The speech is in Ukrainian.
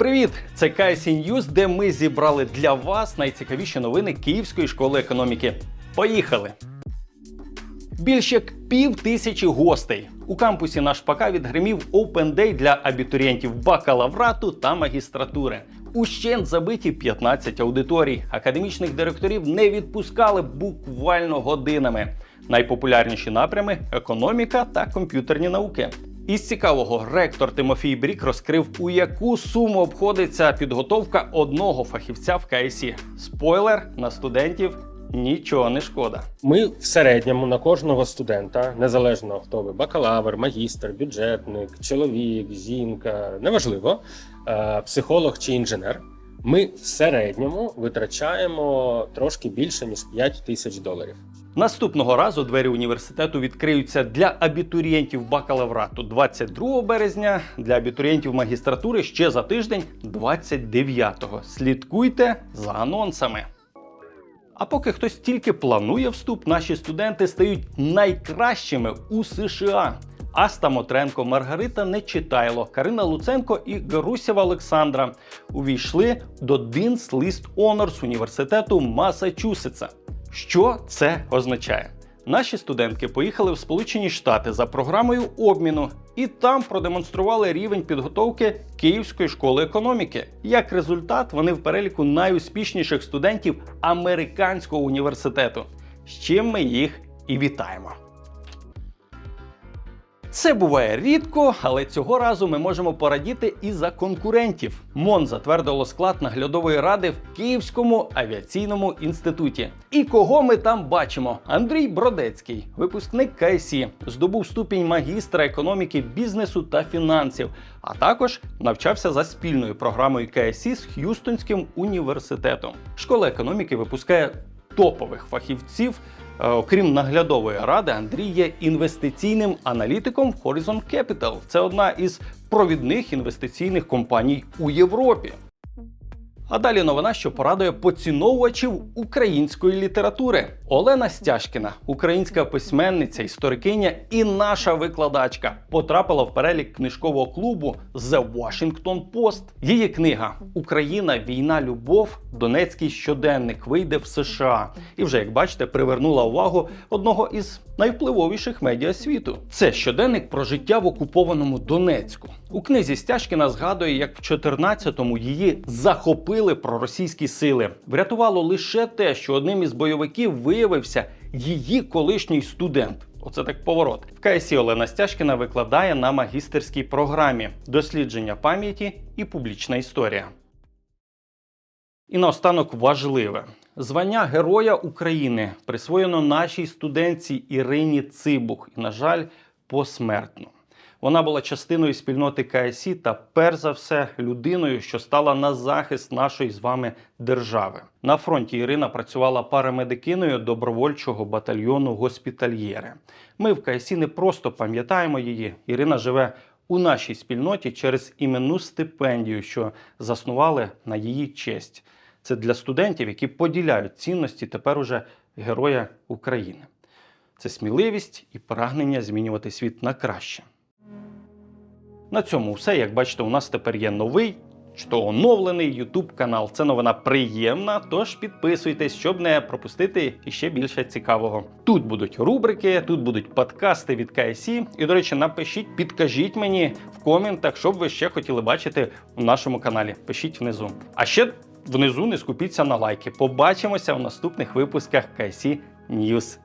Привіт! Це KSC News, де ми зібрали для вас найцікавіші новини Київської школи економіки. Поїхали! Більш як пів тисячі гостей. У кампусі наш ПК відгримів Open Day для абітурієнтів бакалаврату та магістратури. Ущент забиті 15 аудиторій. Академічних директорів не відпускали буквально годинами. Найпопулярніші напрями економіка та комп'ютерні науки. Із цікавого ректор Тимофій Брік розкрив, у яку суму обходиться підготовка одного фахівця в КСІ. Спойлер на студентів нічого не шкода. Ми в середньому на кожного студента, незалежно хто ви бакалавр, магістр, бюджетник, чоловік, жінка, неважливо, е, психолог чи інженер. Ми в середньому витрачаємо трошки більше ніж 5 тисяч доларів. Наступного разу двері університету відкриються для абітурієнтів бакалаврату 22 березня, для абітурієнтів магістратури ще за тиждень 29-го. Слідкуйте за анонсами. А поки хтось тільки планує вступ, наші студенти стають найкращими у США. Аста Мотренко, Маргарита Нечитайло, Карина Луценко і Гарусєва Олександра увійшли до Dean's List Honors університету Масачусетса. Що це означає? Наші студентки поїхали в Сполучені Штати за програмою обміну і там продемонстрували рівень підготовки Київської школи економіки. Як результат, вони в переліку найуспішніших студентів американського університету. З чим ми їх і вітаємо. Це буває рідко, але цього разу ми можемо порадіти і за конкурентів. МОН затвердило склад наглядової ради в Київському авіаційному інституті. І кого ми там бачимо? Андрій Бродецький, випускник КСІ, здобув ступінь магістра економіки, бізнесу та фінансів, а також навчався за спільною програмою КСІ з Х'юстонським університетом. Школа економіки випускає топових фахівців. Е, Окрім наглядової ради, Андрій є інвестиційним аналітиком в Horizon Capital. Це одна із провідних інвестиційних компаній у Європі. А далі новина, що порадує поціновувачів української літератури. Олена Стяжкіна, українська письменниця, історикиня і наша викладачка, потрапила в перелік книжкового клубу The Washington Post. Її книга Україна, війна, любов, Донецький щоденник вийде в США. І вже як бачите, привернула увагу одного із найвпливовіших медіа світу. Це щоденник про життя в окупованому Донецьку. У книзі Стяжкіна згадує, як в 14-му її захопили проросійські сили. Врятувало лише те, що одним із бойовиків виявився її колишній студент. Оце так поворот. В КСІ Олена Стяжкіна викладає на магістерській програмі дослідження пам'яті і публічна історія. І наостанок важливе. Звання Героя України присвоєно нашій студентці Ірині Цибух і, на жаль, посмертно. Вона була частиною спільноти КСІ та, перш за все, людиною, що стала на захист нашої з вами держави. На фронті Ірина працювала парамедикиною добровольчого батальйону Госпітальєри. Ми в КСІ не просто пам'ятаємо її. Ірина живе у нашій спільноті через іменну стипендію, що заснували на її честь. Це для студентів, які поділяють цінності тепер уже Героя України. Це сміливість і прагнення змінювати світ на краще. На цьому все. Як бачите, у нас тепер є новий чи то оновлений YouTube канал. Це новина приємна, тож підписуйтесь, щоб не пропустити іще більше цікавого. Тут будуть рубрики, тут будуть подкасти від КСІ. І, до речі, напишіть, підкажіть мені в коментах, що б ви ще хотіли бачити у нашому каналі. Пишіть внизу. А ще внизу не скупіться на лайки. Побачимося в наступних випусках KC News.